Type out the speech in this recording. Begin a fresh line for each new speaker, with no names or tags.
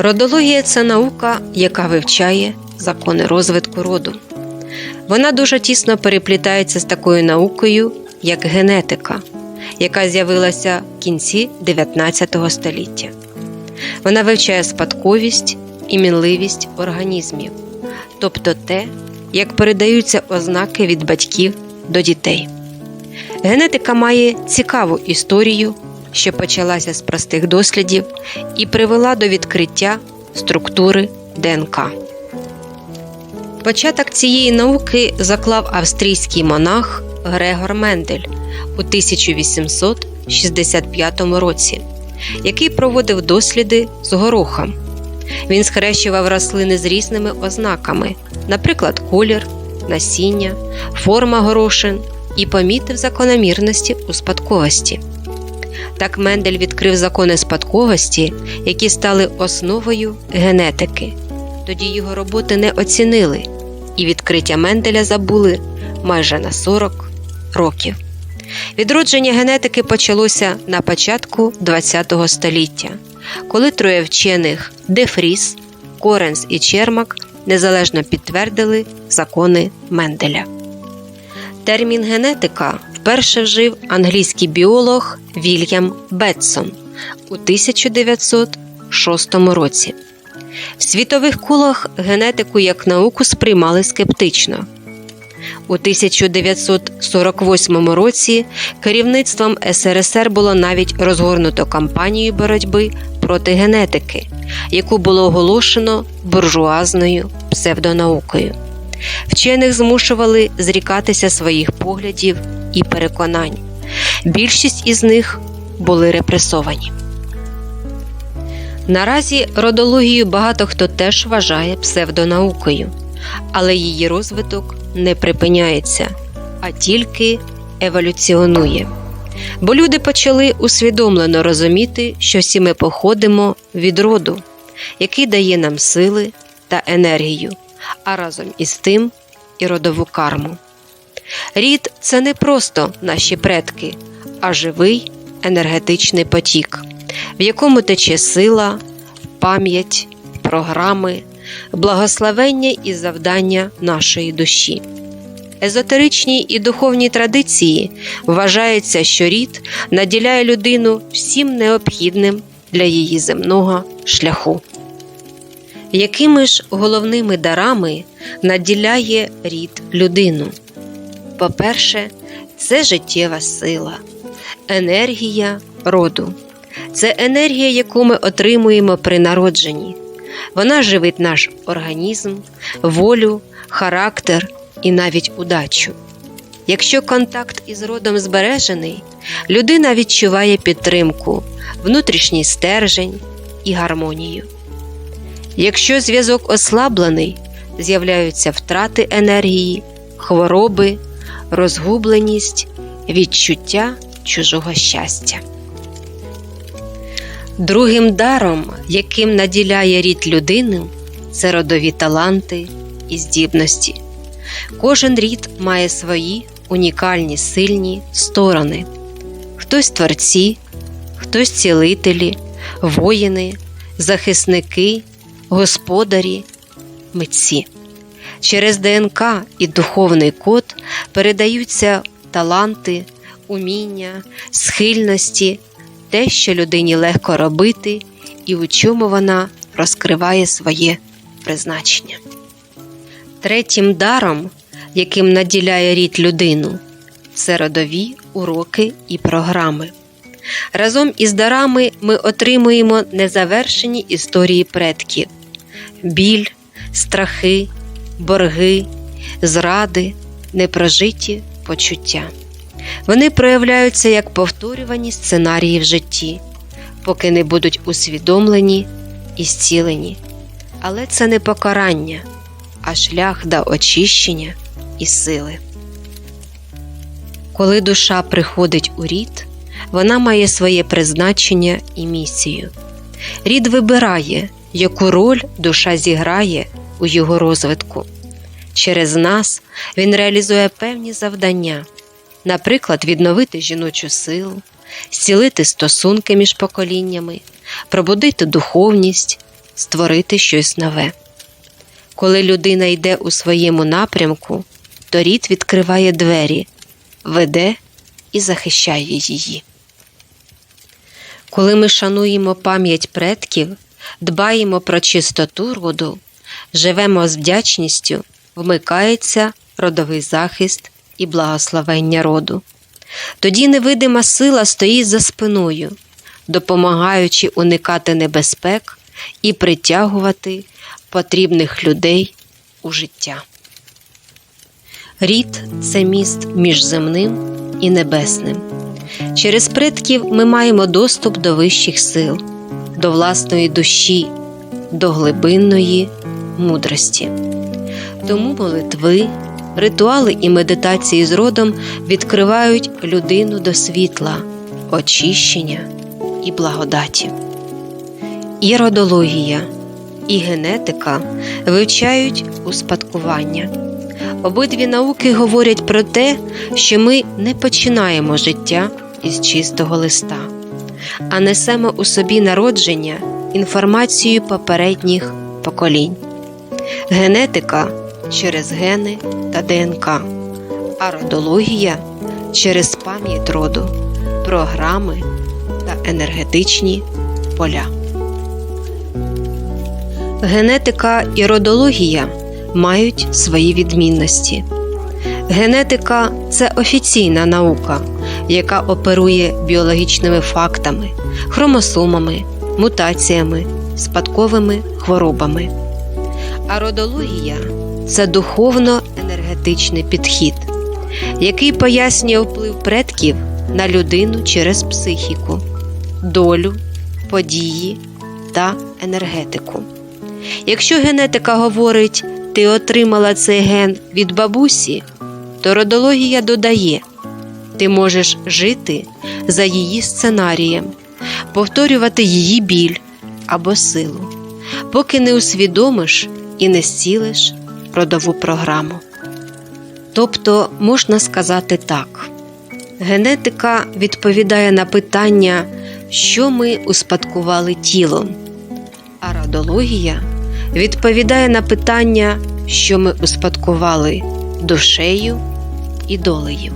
Родологія це наука, яка вивчає закони розвитку роду. Вона дуже тісно переплітається з такою наукою, як генетика, яка з'явилася в кінці 19 століття. Вона вивчає спадковість і мінливість організмів, тобто те, як передаються ознаки від батьків до дітей. Генетика має цікаву історію, що почалася з простих дослідів і привела до відкриття структури ДНК. Початок цієї науки заклав австрійський монах Грегор Мендель у 1865 році, який проводив досліди з горохом. Він схрещував рослини з різними ознаками, наприклад, колір, насіння, форма горошин і помітив закономірності у спадковості. Так Мендель відкрив закони спадковості, які стали основою генетики. Тоді його роботи не оцінили, і відкриття Менделя забули майже на 40 років. Відродження генетики почалося на початку ХХ століття, коли троє вчених Дефріс, Коренс і Чермак незалежно підтвердили закони Менделя. Термін генетика вперше вжив англійський біолог Вільям Бетсон у 1906 році. В світових колах генетику як науку сприймали скептично. У 1948 році керівництвом СРСР було навіть розгорнуто кампанію боротьби проти генетики, яку було оголошено буржуазною псевдонаукою. Вчених змушували зрікатися своїх поглядів і переконань. Більшість із них були репресовані. Наразі родологію багато хто теж вважає псевдонаукою, але її розвиток не припиняється, а тільки еволюціонує. Бо люди почали усвідомлено розуміти, що всі ми походимо від роду, який дає нам сили та енергію, а разом із тим і родову карму. Рід це не просто наші предки, а живий енергетичний потік, в якому тече сила, пам'ять, програми, благословення і завдання нашої душі. Езотеричній і духовній традиції вважається, що рід наділяє людину всім необхідним для її земного шляху. Якими ж головними дарами наділяє рід людину? По-перше, це життєва сила, енергія роду. Це енергія, яку ми отримуємо при народженні. Вона живить наш організм, волю, характер і навіть удачу. Якщо контакт із родом збережений, людина відчуває підтримку, внутрішній стержень і гармонію. Якщо зв'язок ослаблений, з'являються втрати енергії, хвороби, розгубленість, відчуття чужого щастя. Другим даром, яким наділяє рід людину, це родові таланти і здібності. Кожен рід має свої унікальні сильні сторони. Хтось творці, хтось цілителі, воїни, захисники, господарі, митці. Через ДНК і духовний код передаються таланти, уміння, схильності, те, що людині легко робити, і у чому вона розкриває своє призначення. Третім даром, яким наділяє рід людину, це родові уроки і програми. Разом із дарами ми отримуємо незавершені історії предків, біль, страхи, борги, зради, непрожиті почуття. Вони проявляються як повторювані сценарії в житті, поки не будуть усвідомлені і зцілені. Але це не покарання, а шлях до очищення і сили. Коли душа приходить у рід, вона має своє призначення і місію. Рід вибирає, яку роль душа зіграє у його розвитку. Через нас він реалізує певні завдання, наприклад, відновити жіночу силу, зцілити стосунки між поколіннями, пробудити духовність, створити щось нове. Коли людина йде у своєму напрямку, то рід відкриває двері, веде і захищає її. Коли ми шануємо пам'ять предків, дбаємо про чистоту роду, живемо з вдячністю, вмикається родовий захист і благословення роду. Тоді невидима сила стоїть за спиною, допомагаючи уникати небезпек і притягувати потрібних людей у життя. Рід це міст між земним і небесним. Через предків ми маємо доступ до вищих сил, до власної душі, до глибинної мудрості. Тому молитви, ритуали і медитації з родом відкривають людину до світла, очищення і благодаті. І родологія, і генетика вивчають успадкування. Обидві науки говорять про те, що ми не починаємо життя із чистого листа, а несемо у собі народження інформацію попередніх поколінь. Генетика через гени та ДНК, а родологія через пам'ять роду, програми та енергетичні поля. Генетика і родологія мають свої відмінності. Генетика це офіційна наука, яка оперує біологічними фактами, хромосомами, мутаціями, спадковими хворобами. А родологія це духовно-енергетичний підхід, який пояснює вплив предків на людину через психіку, долю, події та енергетику. Якщо генетика говорить, ти отримала цей ген від бабусі, то родологія додає, ти можеш жити за її сценарієм, повторювати її біль або силу, поки не усвідомиш і не зцілиш родову програму. Тобто можна сказати так: генетика відповідає на питання, що ми успадкували тілом, а родологія відповідає на питання, що ми успадкували душею і долею.